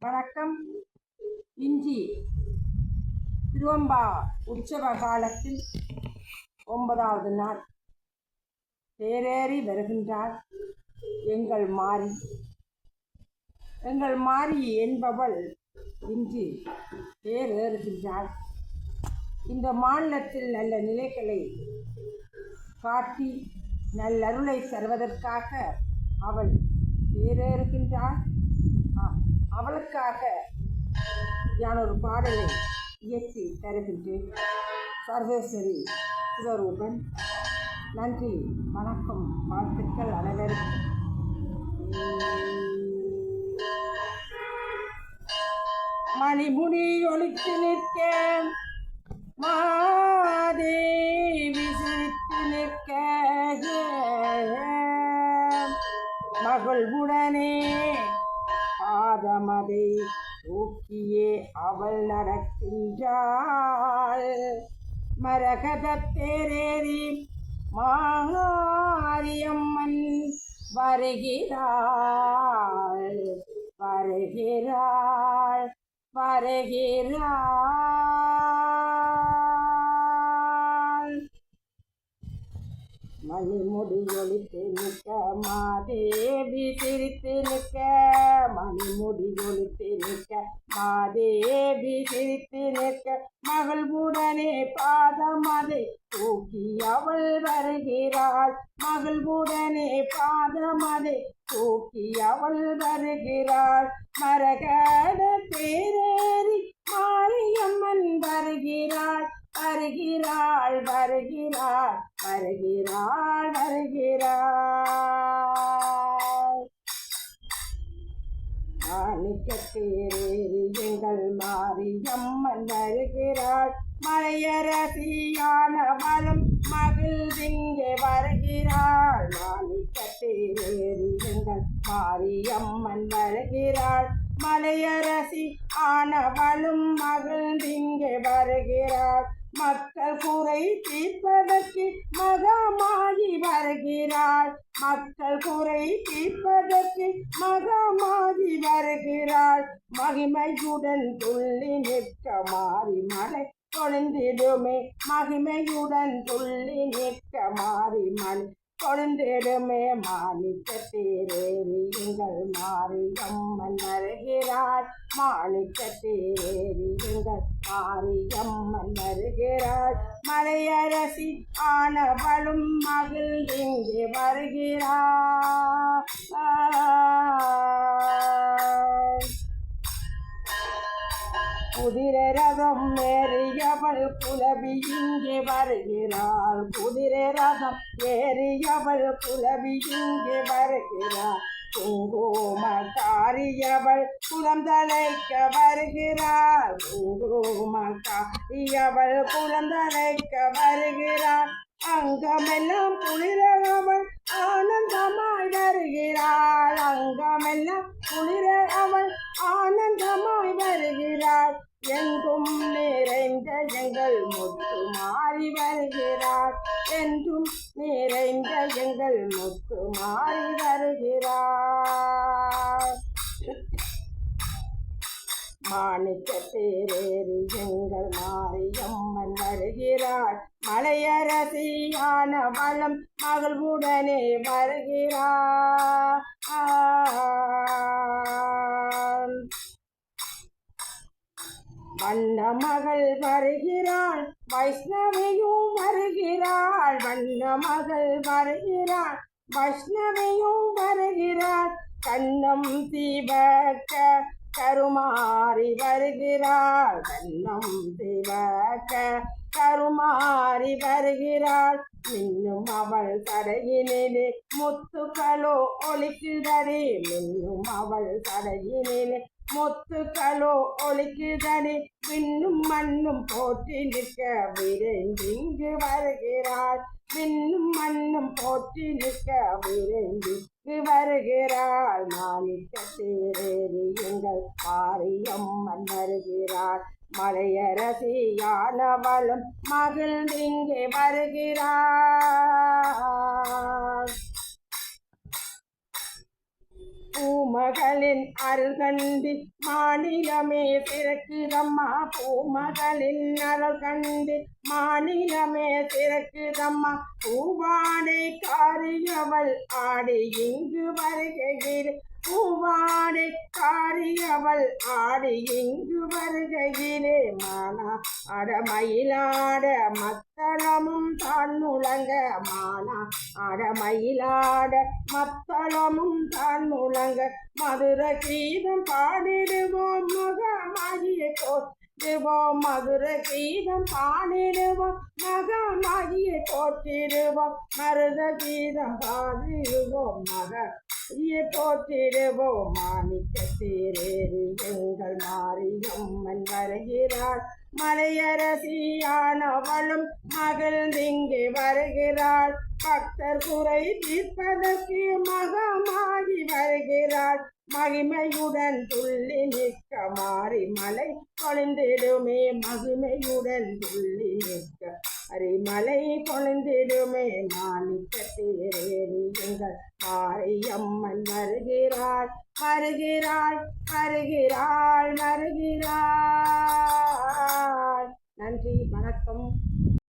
வணக்கம். இஞ்சி திருவம்பா உற்சவ காலத்தில் ஒன்பதாவது நாள். தேரேறி வருகின்றார் எங்கள் மாறி. எங்கள் மாறி என்பவள் இன்று தேரேறுகின்றாள். இந்த மாநிலத்தில் நல்ல நிலைகளை காட்டி நல்லருளை தருவதற்காக அவள் தேரேறுகின்றாள். அவளுக்காக நான் ஒரு பாடலை இயக்கி தருகின்றேன். சர்வேஸ்வரி சிவரூபன் நன்றி வணக்கம் வாழ்த்துக்கள் அனைவருக்கும். மணிமுடி ஒழித்து நிற்க மாதேவி சிரித்து நிற்க மகள் உடனே பாதமதை ஊக்கியே அவள் நடக்கின்றாள். மரகதத்தேரேறி மாரியம்மன் வருகிறாள் வருகிறாள் வருகிறாள். மணிமுடி ஒழித்து நிற்க மாதேவி சிரித்து நிற்க மணிமுடி ஒழித்து நிற்க மாதேவி சிரித்து நிற்க மகள் உடனே பாதம் அதை தூக்கி அவள் வருகிறாள். மகள் உடனே பாதம் அதை தூக்கி அவள் வருகிறாள். மரகட தேரேறி மாரியம்மன் வருகிறாள். வருகிறாள் வருகிறாள் வருகிறாள் வருகிறாள் மாணிக்கத்தேரேறி எங்கள் மாரியம்மன் வருகிறாள் மலையரசியான வரும் மகிழ்ந்திங்கே வருகிறாள் மாணிக்கத்தேரேறி எங்கள் மாரியம்மன் வருகிறாள் மலையரசி ஆனவளும் மகிழ்ந்திங்கே வருகிறாள் மக்கள் குறை தீர்ப்பதற்கு மகமாகி வருகிறாள். மக்கள் குறை தீர்ப்பதற்கு மகமாகி வருகிறாள். மகிமையுடன் துள்ளி நிற்க மாறி மலை கொழுந்திடுமே மகிமையுடன் துள்ளி நிற்க மாறி மலை கொழுந்திடுமே மாணிக்க தேரேறி எங்கள் மாரியம்மன் வருகிறார். மாணிக்க தேரேறி எங்கள் மாரியம்மன் வருகிறார். மலையரசி ஆனவளும் மகிழ்ந்திங்கே வருகிறார். குதிரை ரதம் ஏறியவள் குலவி இங்கே வருகிறாள். குதிரை ரதம் ஏறியவள் குலவி இங்கே வருகிறாள். குங்கும காரியவள் குலம் தலைக்க வருகிறாள். குங்கும குலம் தலைக்க வருகிறாள். அங்கமெல்லாம் குளிரவள் ஆனந்தமாய் வருகிறாள். அங்கமெல்லாம் குளிர அவள் ஆனந்தமாய் வருகிறாள். எங்கும் நிறைந்த எங்கள் முத்து மாறி வருகிறார். என்றும் நிறைந்த எங்கள் முத்து மாறி வருகிறார். மாணிக்க தேரேறி எங்கள் மாரியம்மன் வருகிறாள் மலையரசியான வளம் மகள் உடனே வண்ண மகள் வருகிறாள் வைஷ்ணவியும் வருகிறாள். வண்ண மகள் வருகிறாள் வைஷ்ணவியும் வருகிறாள். கண்ணம் தீபக்க கருமாறி வருகிறாள் கண்ணம் தீபக்க கருமாறி வருகிறாள் இன்னும் அவள் கடையினிலே முத்துக்களோ ஒலிக்குதடி இன்னும் அவள் கடையினிலே முத்துக்களோ ஒலிக்குதடி விண்ணும் மண்ணும் போற்றி நிற்க விரைந்திங்கு வருகிறாள். விண்ணும் மண்ணும் போற்றி நிற்க விரைந்து வருகிறாள். மாணிக்க சேரேறி எங்கள் பாரியம்மன் வருகிறாள். மலையரசியானவளும் மகிழ்ந்திங்கே வருகிறாள். பூமகளின் அருள் மாநிலமே திறக்குதம்மா பூமகளின் அருள் மாநிலமே திறக்குதம்மா பூவாடை காரியவள் ஆடி இங்கு வருகையில். பூவாடை காரியவள் ஆடி இங்கு வருகையிலே. மானா அடமயிலாட மத்தளமும் தான் முழங்க மானா அடமயிலாட மத்தளமும் தான் முழங்க. மதுர கீதம் பாடிடுவோம் முகமாகிய போற்றிடுவோம். மதுர கீதம் பாடிடுவோம் மகமாகிய போற்றிடுவோம். மருத கீதம் பாடிடுவோம் மக போற்றிடுவோம். மாணிக்க தேரேறி எங்கள் மாரியம்மன் வருகிறார். மலையரசியானவளும் மகிழ்ந்திங்கே வருகிறாள். பக்தர் குறை தீர்ப்பதற்கு மகமாகி வருகிறாள். மகிமையுடன் துள்ளி நிற்க மாறி மலை கொழுந்திடுமே மகிமையுடன் துள்ளி நிற்க அரிமலை கொழுந்திடுமே மாணிக்க தேரேறி எங்கள் மாரியம்மன் வருகிறாள் வருகிறாள் வருகிறாள் வருகிறாள். நன்றி வணக்கம்.